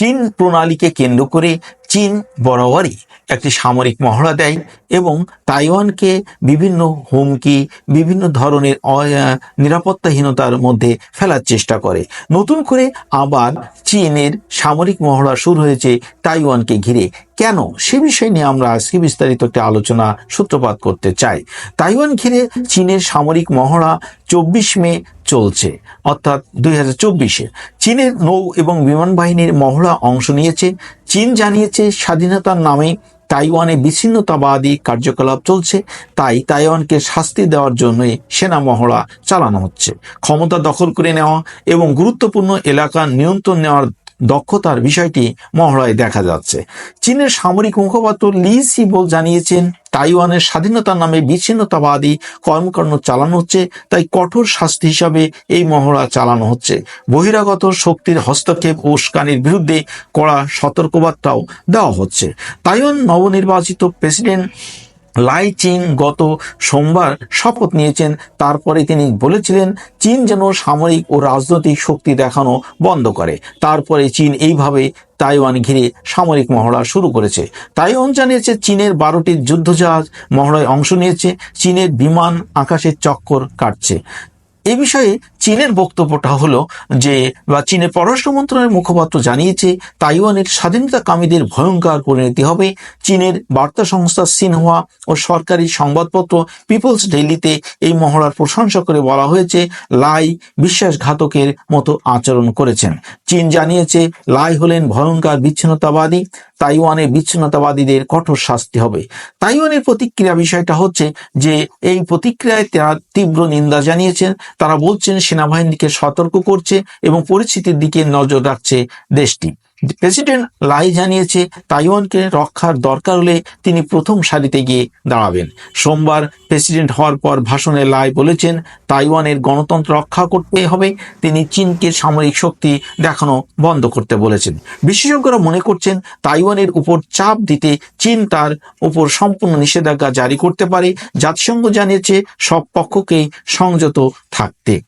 চীন প্রণালীকে কেন্দ্র করে চীন বরাবরই একটি সামরিক মহড়া দেয় এবং তাইওয়ানকে বিভিন্ন হুমকি, বিভিন্ন ধরনের নিরাপত্তাহীনতার মধ্যে ফেলার চেষ্টা করে। নতুন করে আবার চীনের সামরিক মহড়া শুরু হয়েছে তাইওয়ানকে ঘিরে। কেন? সে বিষয় নিয়ে আমরা আজকে বিস্তারিত একটি আলোচনা সূত্রপাত করতে চাই। তাইওয়ান ঘিরে চীনের সামরিক মহড়া চব্বিশ মে চলছে, অর্থাৎ দুই হাজার চব্বিশে। চীনের নৌ এবং বিমান বাহিনীর মহড়া অংশ নিয়েছে। চীন জানিয়েছে স্বাধীনতার নামে তাইওয়ানে বিচ্ছিন্নতাবাদী কার্যকলাপ চলছে, তাই তাইওয়ানকে শাস্তি দেওয়ার জন্যই সেনা মহড়া চালানো হচ্ছে। ক্ষমতা দখল করে নেওয়া এবং গুরুত্বপূর্ণ এলাকা নিয়ন্ত্রণ নেওয়ার দক্ষতার বিষয়টি মহড়ায় দেখা যাচ্ছে। চীনের সামরিক মুখপাত্র লি সিবোল জানিয়েছেন, তাইওয়ানের স্বাধীনতার নামে বিচ্ছিন্নতাবাদী কর্মকাণ্ড চালানো হচ্ছে, তাই কঠোর শাস্তি হিসাবে এই মহড়া চালানো হচ্ছে। বহিরাগত শক্তির হস্তক্ষেপ ও উস্কানির বিরুদ্ধে কড়া সতর্কবার্তাও দেওয়া হচ্ছে। তাইওয়ান নবনির্বাচিত প্রেসিডেন্ট লাই চিং গত সোমবার শপথ নিয়েছেন। তারপরে তিনি বলেছিলেন, চীন যেন সামরিক ও রাজনৈতিক শক্তি দেখানো বন্ধ করে। তারপরে চীন এইভাবে তাইওয়ান ঘিরে সামরিক মহড়া শুরু করেছে। তাইওয়ান জানিয়েছে, চীনের বারোটি যুদ্ধজাহাজ মহড়ায় অংশ নিয়েছে। চীনের বিমান আকাশের চক্কর কাটছে। এ বিষয়ে চীনের বক্তব্যটা হলো যে, বা চীনের পররাষ্ট্র মন্ত্রণালয়ের মুখপাত্র জানিয়েছে, তাইওয়ানের স্বাধীনতাকামীদের ভয়ঙ্কর পরিণতি হবে। চীনের বার্তা সংস্থা সিনহুয়া ও সরকারি সংবাদপত্র পিপলস ডেইলিতে এই মহড়ার প্রশংসা করে বলা হয়েছে, লাই বিশ্বাসঘাতকের মতো আচরণ করেছেন। চীন জানিয়েছে, লাই হলেন ভয়ঙ্কর বিচ্ছিন্নতাবাদী। তাইওয়ানের বিচ্ছিন্নতাবাদীদের কঠোর শাস্তি হবে। তাইওয়ানের প্রতিক্রিয়া বিষয়টা হচ্ছে যে, এই প্রতিক্রিয়ায় তারা তীব্র নিন্দা জানিয়েছেন। তারা বলছেন, সেনাবাহিনীকে সতর্ক করছে এবং পরিস্থিতির দিকে নজর রাখছে দেশটি। প্রেসিডেন্ট লাই জানিয়েছে, তাইওয়ানকে রক্ষার দরকার হলে তিনি প্রথম সারিতে গিয়ে দাঁড়াবেন। সোমবার প্রেসিডেন্ট হওয়ার পর ভাষণে লাই বলেছেন, তাইওয়ানের গণতন্ত্র রক্ষা করতে হবে। তিনি চীনকে সামরিক শক্তি দেখানো বন্ধ করতে বলেছেন। বিশেষজ্ঞরা মনে করছেন, তাইওয়ানের উপর চাপ দিতে চীন তার উপর সম্পূর্ণ নিষেধাজ্ঞা জারি করতে পারে। জাতিসংঘ জানিয়েছে, সব পক্ষকেই সংযত থাকতে।